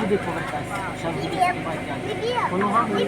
Туди повертайся. Зараз будеш знімати. По ногам не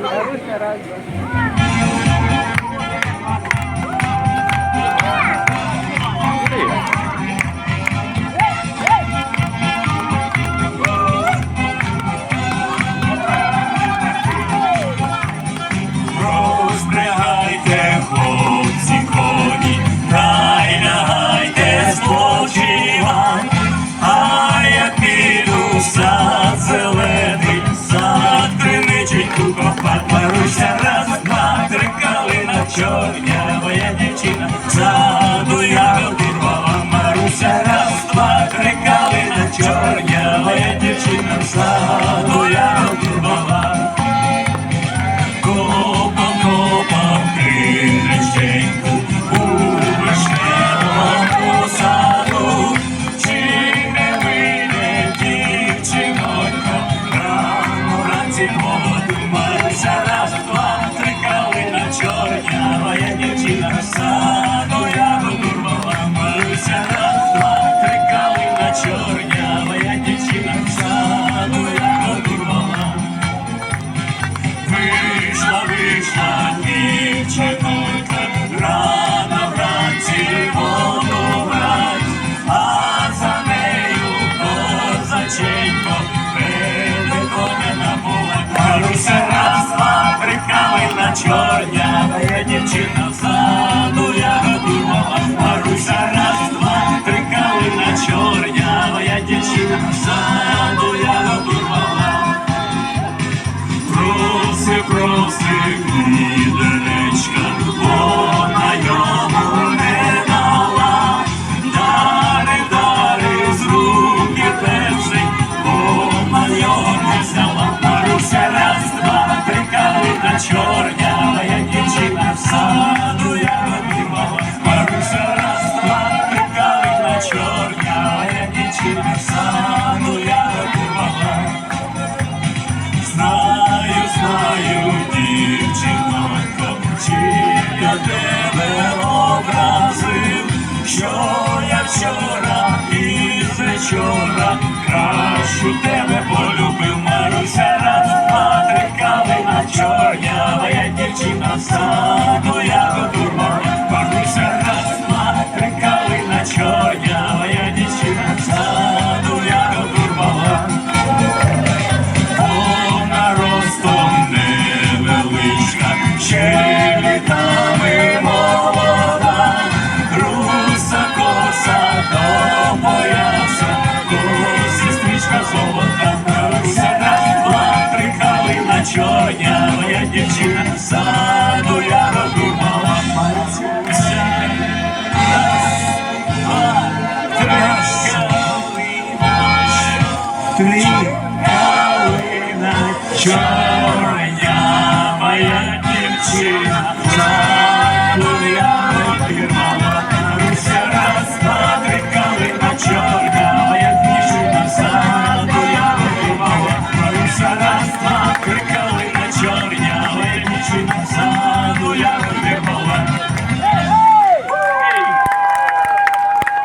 Tudo чорнявая дівчина ззаду я обіймала, Маруся раз, два, три калина, чорнявая дівчина ззаду я обіймала. Проси, проси, знаю, дівчинка чи тебе образив, що я вчора і вечора кращу тебе. світлі калина, чорня моя дівчина, забула пірмала, Руся раз, падри, калина, чорна моя дівчина, забула пірмала, Руся раз, падри, калина, чорня моя дівчина,